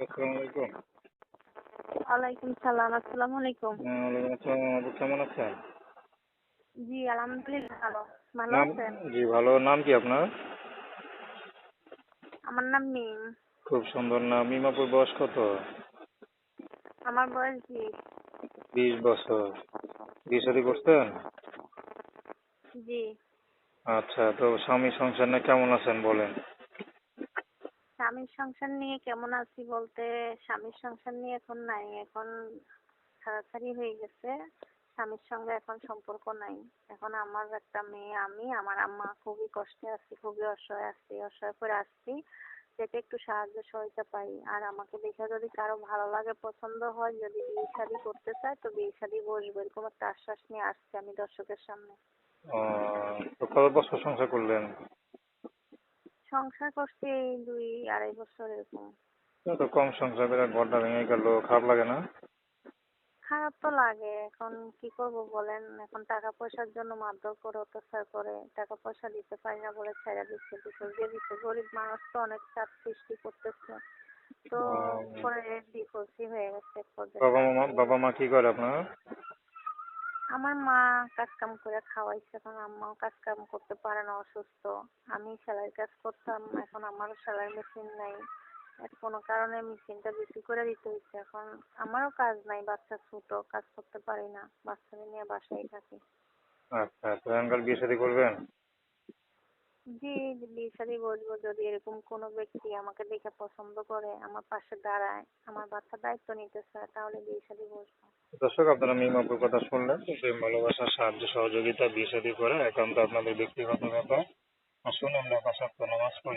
আসসালামু আলাইকুম। ওয়ালাইকুম সালাম আসসালামু আলাইকুম। হ্যাঁ, ওয়ালাইকুম আসসালাম আপু কেমন আছেন? জি আলহামদুলিল্লাহ ভালো। ভালো আছেন? জি ভালো। নাম কি আপনার? আমার নাম মিম। খুব সুন্দর নাম। মিমাপুর বয়স কত? আমার বয়স জি বিশ বছর। বিয়ে শাদী করছেন? জি। আচ্ছা তো স্বামী সংসার নিয়ে কেমন আছেন বলেন? স্বামীর সংসার নিয়ে কেমন আছি বলতে, স্বামীর সংসার নিয়ে এখন নাই, এখন ছাড়াছাড়ি হয়ে গেছে। স্বামীর সঙ্গে এখন সম্পর্ক নাই। এখন আমার একটা মেয়ে, আমি, আমার আম্মা খুবই কষ্টে আছি, খুবই অসহায় আছি, অসহায় করে আসছি, যাতে একটু সাহায্য সহায়তা পাই। আর আমাকে দেখে যদি কারও ভালো লাগে, পছন্দ হয়, যদি বিয়ে শাদী করতে চায়, তো বিয়ে শাদী বসবো। এরকম একটা আশ্বাস নিয়ে আসছি আমি দর্শকের সামনে। কত বছর সংসার করলেন? সংসার করছি এই দুই আড়াই বছর এরকম। তো কম সংসার করে ঘরটা ভেঙে গেল খারাপ লাগে না? খারাপ তো লাগে এখন কি করব বলেন? এখন টাকা পয়সার জন্য মারধর করে অত্যাচার করে টাকা পয়সা দিতে পারি না বলে ছেড়ে দিচ্ছে ডিভোর্স দিয়ে দিচ্ছে। গরিব মানুষ তো অনেক চাপ সৃষ্টি করতেছে। তো পরে ডিভোর্সই হয়ে গেছে বাবা মা বাবা মা কি করে আপনার? আমার মা কাজ কাম করে খাওয়াইছে, এখন আম্মাও কাজ কাম করতে পারে না, অসুস্থ। আমি সেলাই কাজ করতাম, এখন আমারও সেলাই মেশিন নাই। কোনো কারণে মেশিনটা বিক্রি করে দিতে হচ্ছে এখন আমারও কাজ নাই, বাচ্চা ছোট, কাজ করতে পারি না। বাচ্চাকে নিয়ে বাসায় থাকি। আচ্ছা তো এখনকার বিয়ে শাদী করবেন? জি বিয়ে বলব যদি এরকম কোনো ব্যক্তি আমাকে দেখে পছন্দ করে, আমার পাশে দাঁড়ায়, আমার বাচ্চার দায়িত্ব নিতে চায় তাহলে বিয়ে শাদী বসবো দর্শক, আপনারা মিমাপুর কথা শুনলেন, প্রেম, ভালোবাসা, সাহায্য, সহযোগিতা, বিয়ে করে করা একান্ত আপনাদের ব্যক্তিগত ব্যাপার। আসুন, আমরা ওয়াক্ত নামাজ পড়ি।